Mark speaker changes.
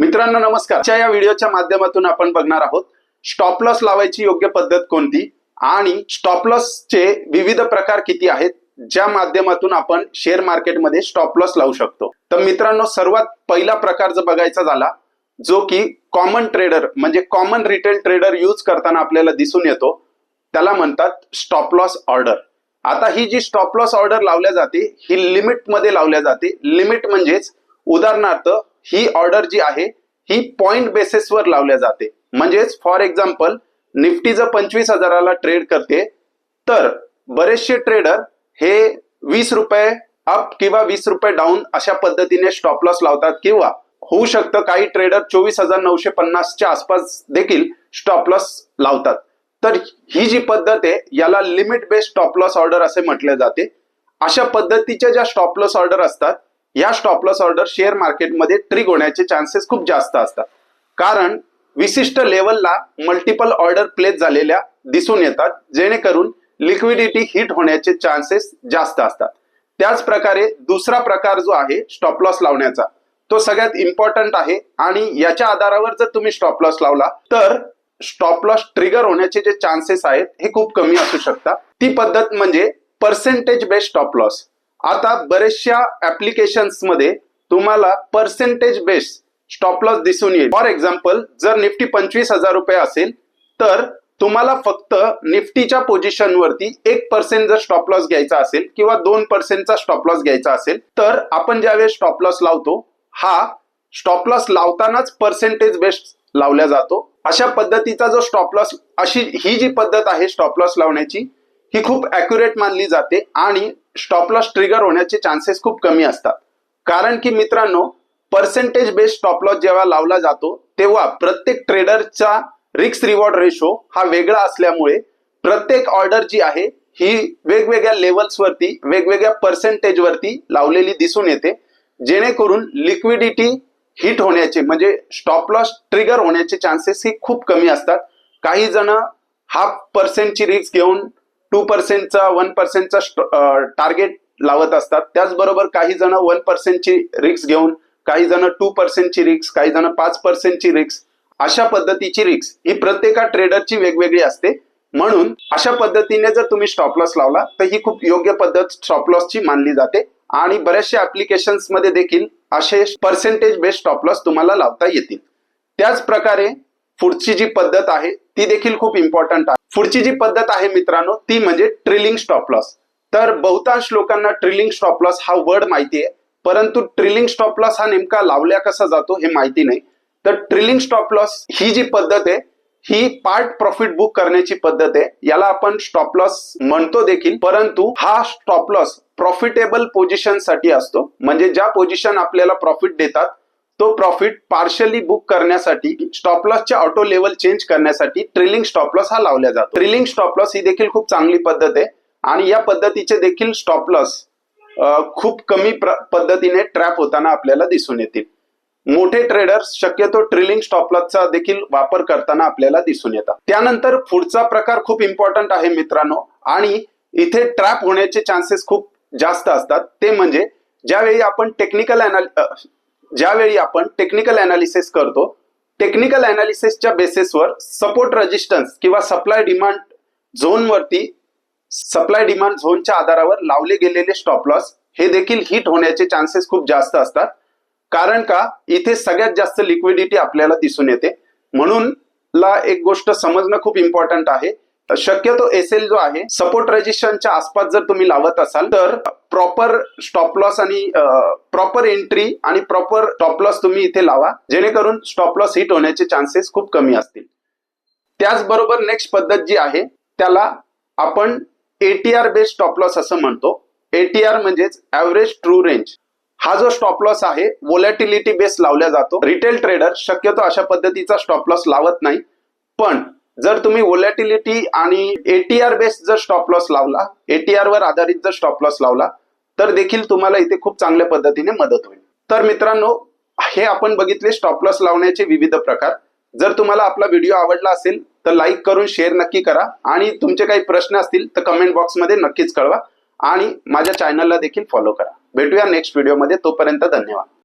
Speaker 1: मित्रांनो नमस्कार. या व्हिडिओच्या माध्यमातून आपण बघणार आहोत स्टॉप लॉस लावायची योग्य पद्धत कोणती आणि स्टॉप चे विविध प्रकार किती आहेत ज्या माध्यमातून आपण शेअर मार्केटमध्ये स्टॉप लॉस लावू शकतो. तर मित्रांनो सर्वात पहिला प्रकार जर बघायचा झाला जो की कॉमन ट्रेडर म्हणजे कॉमन रिटेल ट्रेडर यूज करताना आपल्याला दिसून येतो त्याला म्हणतात स्टॉप लॉस ऑर्डर आता ही जी स्टॉप लॉस ऑर्डर लावल्या जाते ही लिमिटमध्ये लावल्या जाते. लिमिट म्हणजेच उदाहरणार्थ ही ऑर्डर जी आहे ही पॉइंट बेसिसवर लावल्या जाते. म्हणजेच फॉर एक्झाम्पल निफ्टी जर पंचवीस हजाराला ट्रेड करते तर बरेचसे ट्रेडर हे वीस रुपये अप किंवा वीस रुपये डाऊन अशा पद्धतीने स्टॉप लॉस लावतात किंवा होऊ शकतं काही ट्रेडर चोवीस हजार नऊशे पन्नासच्या आसपास देखील स्टॉप लॉस लावतात. तर ही जी पद्धत आहे याला limit based stop loss order असे म्हटले जाते. अशा पद्धतीच्या ज्या स्टॉप लॉस ऑर्डर असतात या स्टॉप लॉस ऑर्डर शेअर मार्केटमध्ये ट्रिक होण्याचे चान्सेस खूप जास्त असतात. कारण विशिष्ट लेवलला मल्टिपल ऑर्डर प्लेस झालेल्या दिसून येतात जेणेकरून लिक्विडिटी हिट होण्याचे चान्सेस जास्त असतात. त्याच प्रकारे दुसरा प्रकार जो आहे स्टॉप लॉस लावण्याचा तो सगळ्यात इम्पॉर्टंट आहे आणि याच्या आधारावर जर तुम्ही स्टॉप लॉस लावला तर स्टॉप लॉस ट्रिगर होण्याचे जे चान्सेस आहेत हे खूप कमी असू शकतात. ती पद्धत म्हणजे पर्सेंटेज बेस्ड स्टॉप लॉस आता बरेचशा ऍप्लिकेशन्समध्ये तुम्हाला पर्सेंटेज बेस्ड स्टॉप लॉस दिसून येईल. फॉर एक्झाम्पल जर निफ्टी पंचवीस हजार रुपये असेल तर तुम्हाला फक्त निफ्टीच्या पोझिशनवरती एक पर्सेंट जर स्टॉप लॉस घ्यायचा असेल किंवा दोन पर्सेंटचा स्टॉप लॉस घ्यायचा असेल तर आपण ज्यावेळेस स्टॉप लॉस लावतो हा स्टॉप लॉस लावतानाच पर्सेंटेज बेस्ड लावला जातो. अशा पद्धतीचा जो स्टॉप लॉस अशी ही जी पद्धत आहे स्टॉप लॉस लावण्याची ही खूप अॅक्युरेट मानली जाते आणि स्टॉप लॉस ट्रिगर होण्याचे चान्सेस खूप कमी असतात. कारण की मित्रांनो पर्सेंटेज बेस्ड स्टॉप लॉस जेव्हा लावला जातो तेव्हा प्रत्येक ट्रेडरचा रिक्स रिवॉर्ड रेशो हा वेगळा असल्यामुळे प्रत्येक ऑर्डर जी आहे ही वेगवेगळ्या लेवल्सवरती वेगवेगळ्या पर्सेंटेजवरती लावलेली दिसून येते. जेणेकरून लिक्विडिटी हिट होण्याचे म्हणजे स्टॉप लॉस ट्रिगर होण्याचे चान्सेस ही खूप कमी असतात. काही जण हाफ पर्सेंटची रिक्स घेऊन टू पर्सेंटचा वन पर्सेंटचा टार्गेट लावत असतात. त्याचबरोबर काही जण वन पर्सेंटची रिस्क घेऊन काही जण टू पर्सेंटची रिस्क काही जण पाच पर्सेंटची रिस्क अशा पद्धतीची रिस्क ही प्रत्येका ट्रेडरची वेगवेगळी असते. म्हणून अशा पद्धतीने जर तुम्ही स्टॉप लॉस लावला तर ही खूप योग्य पद्धत स्टॉप लॉसची मानली जाते. आणि बऱ्याचशा ऍप्लिकेशन्समध्ये देखील असे पर्सेंटेज बेस्ड स्टॉप लॉस तुम्हाला लावता येतील. त्याच प्रकारे पुढची जी पद्धत आहे ती देखील खूप इम्पॉर्टंट आहे. पुढची जी पद्धत आहे मित्रांनो ती म्हणजे ट्रिलिंग स्टॉप लॉस तर बहुतांश लोकांना ट्रिलिंग स्टॉप लॉस हा वर्ड माहिती आहे परंतु ट्रिलिंग स्टॉप लॉस हा नेमका लावल्या कसा जातो हे माहिती नाही. तर ट्रिलिंग स्टॉप लॉस ही जी पद्धत आहे ही पार्ट प्रॉफिट बुक करण्याची पद्धत आहे. याला आपण स्टॉप लॉस म्हणतो देखील परंतु हा स्टॉप लॉस प्रॉफिटेबल पोझिशनसाठी असतो. म्हणजे ज्या पोझिशन आपल्याला प्रॉफिट देतात तो प्रॉफिट पार्शली बुक करण्यासाठी स्टॉप लॉसच्या ऑटो लेवल चेंज करण्यासाठी ट्रिलिंग स्टॉप लॉस हा लावला जातो. ट्रिलिंग स्टॉप लॉस ही देखील खूप चांगली पद्धत आहे. आणि या पद्धतीचे देखील स्टॉप लॉस खूप कमी पद्धतीने ट्रॅप होताना आपल्याला दिसून येतील. मोठे ट्रेडर्स शक्यतो ट्रेलिंग स्टॉप लॉसचा देखील वापर करताना आपल्याला दिसून येतात. त्यानंतर पुढचा प्रकार खूप इम्पॉर्टंट आहे मित्रांनो. आणि इथे ट्रॅप होण्याचे चान्सेस खूप जास्त असतात. ते म्हणजे ज्यावेळी आपण टेक्निकल ज्यावेळी आपण टेक्निकल अनालिसिस करतो टेक्निकल अनालिसिसच्या बेसिसवर सपोर्ट रेजिस्टन्स किंवा सप्लाय डिमांड झोनवरती सप्लाय डिमांड झोनच्या आधारावर लावले गेलेले स्टॉप लॉस हे देखील हिट होण्याचे चान्सेस खूप जास्त असतात. कारण का? इथे सगळ्यात जास्त लिक्विडिटी आपल्याला दिसून येते. म्हणून ला एक गोष्ट समजणं खूप इम्पॉर्टंट आहे. शक्यतो एस एल जो आहे सपोर्ट रेजिस्टन्सच्या आसपास जर तुम्ही लावत असाल तर प्रॉपर स्टॉप लॉस आणि प्रॉपर एंट्री आणि प्रॉपर स्टॉप लॉस तुम्ही इथे लावा. जेणेकरून स्टॉप लॉस हिट होण्याचे चान्सेस खूप कमी असतील. त्याचबरोबर नेक्स्ट पद्धत जी आहे त्याला आपण एटीआर बेस्ड स्टॉप लॉस असं म्हणतो. एटीआर म्हणजेच ऍव्हरेज ट्रू रेंज हा जो स्टॉप लॉस आहे वोलॅटिलिटी बेस लावला जातो. रिटेल ट्रेडर शक्यतो अशा पद्धतीचा स्टॉप लॉस लावत नाही. पण जर तुम्ही वोलॅटिलिटी आणि एटीआर बेस जर स्टॉप लॉस लावला एटीआर वर आधारित जर स्टॉप लॉस लावला तर देखील तुम्हाला इथे खूप चांगल्या पद्धतीने मदत होईल. तर मित्रांनो हे आपण बघितले स्टॉप लॉस लावण्याचे विविध प्रकार. जर तुम्हाला आपला व्हिडिओ आवडला असेल तर लाईक करून शेअर नक्की करा. आणि तुमचे काही प्रश्न असतील तर कमेंट बॉक्समध्ये नक्कीच कळवा. आणि माझ्या चॅनलला देखील फॉलो करा. भेटूया नेक्स्ट व्हिडिओमध्ये तोपर्यंत धन्यवाद.